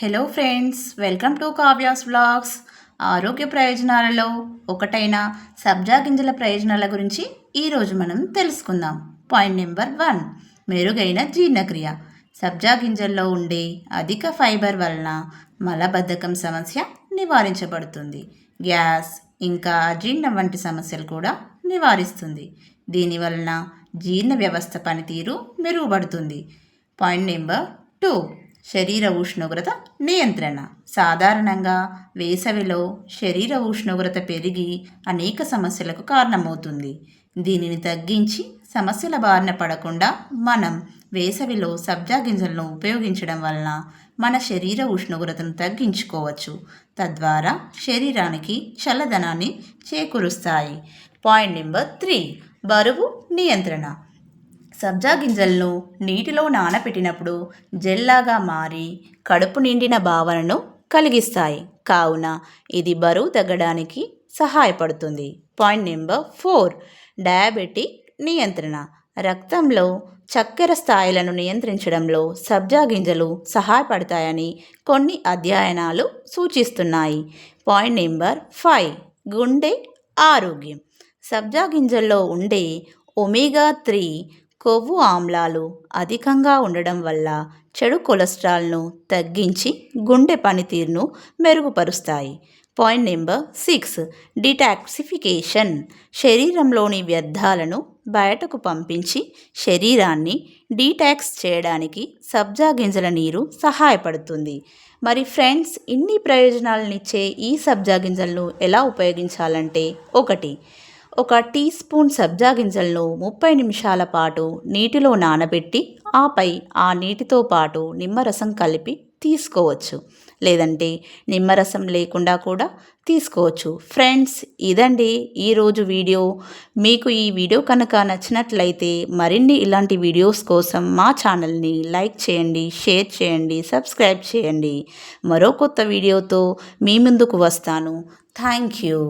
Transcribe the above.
Hello friends welcome to Kavya's vlogs ఆరోగ్య ప్రయోజనాలలో ఒకటైన సబ్జా గింజల ప్రయోజనాల గురించి ఈరోజు మనం తెలుసుకుందాం. పాయింట్ నెంబర్ వన్ మెరుగైన జీర్ణక్రియ. సబ్జా గింజల్లో ఉండే అధిక ఫైబర్ వలన మలబద్ధకం సమస్య నివారించబడుతుంది. గ్యాస్ ఇంకా అజీర్ణం వంటి సమస్యలు కూడా నివారిస్తుంది. దీనివలన జీర్ణ వ్యవస్థ పనితీరు మెరుగుపడుతుంది. పాయింట్ నెంబర్ టూ శరీర ఉష్ణోగ్రత నియంత్రణ. సాధారణంగా వేసవిలో శరీర ఉష్ణోగ్రత పెరిగి అనేక సమస్యలకు కారణమవుతుంది. దీనిని తగ్గించి సమస్యల బారిన పడకుండా మనం వేసవిలో సబ్జా గింజలను ఉపయోగించడం వలన మన శరీర ఉష్ణోగ్రతను తగ్గించుకోవచ్చు. తద్వారా శరీరానికి చల్లదనాన్ని చేకూరుస్తాయి. Point number three. బరువు నియంత్రణ. సబ్జా గింజలను నీటిలో నానబెట్టినప్పుడు జెల్లాగా మారి కడుపు నిండిన భావనను కలిగిస్తాయి. కావున ఇది బరువు తగ్గడానికి సహాయపడుతుంది. పాయింట్ నెంబర్ ఫోర్ డయాబెటిక్ నియంత్రణ. రక్తంలో చక్కెర స్థాయిలను నియంత్రించడంలో సబ్జా గింజలు సహాయపడతాయని కొన్ని అధ్యయనాలు సూచిస్తున్నాయి. పాయింట్ నెంబర్ ఫైవ్ గుండె ఆరోగ్యం. సబ్జా గింజల్లో ఉండే ఒమేగా త్రీ కొవ్వు ఆమ్లాలు అధికంగా ఉండడం వల్ల చెడు కొలెస్ట్రాల్ను తగ్గించి గుండె పనితీరును మెరుగుపరుస్తాయి. Point number six detoxification. శరీరంలోని వ్యర్థాలను బయటకు పంపించి శరీరాన్ని డీటాక్స్ చేయడానికి సబ్జా గింజల నీరు సహాయపడుతుంది. మరి ఫ్రెండ్స్ ఇన్ని ప్రయోజనాలనిచ్చే ఈ సబ్జా గింజలను ఎలా ఉపయోగించాలంటే ఒకటి ఒక టీ స్పూన్ సబ్జా గింజలను ముప్పై నిమిషాల పాటు నీటిలో నానబెట్టి ఆపై ఆ నీటితో పాటు నిమ్మరసం కలిపి తీసుకోవచ్చు. లేదంటే నిమ్మరసం లేకుండా కూడా తీసుకోవచ్చు. ఫ్రెండ్స్ ఇదండి ఈరోజు వీడియో. మీకు ఈ వీడియో కనుక నచ్చినట్లయితే మరిన్ని ఇలాంటి వీడియోస్ కోసం మా ఛానల్ని లైక్ చేయండి షేర్ చేయండి సబ్స్క్రైబ్ చేయండి. మరో కొత్త వీడియోతో మీ ముందుకు వస్తాను. Thank you.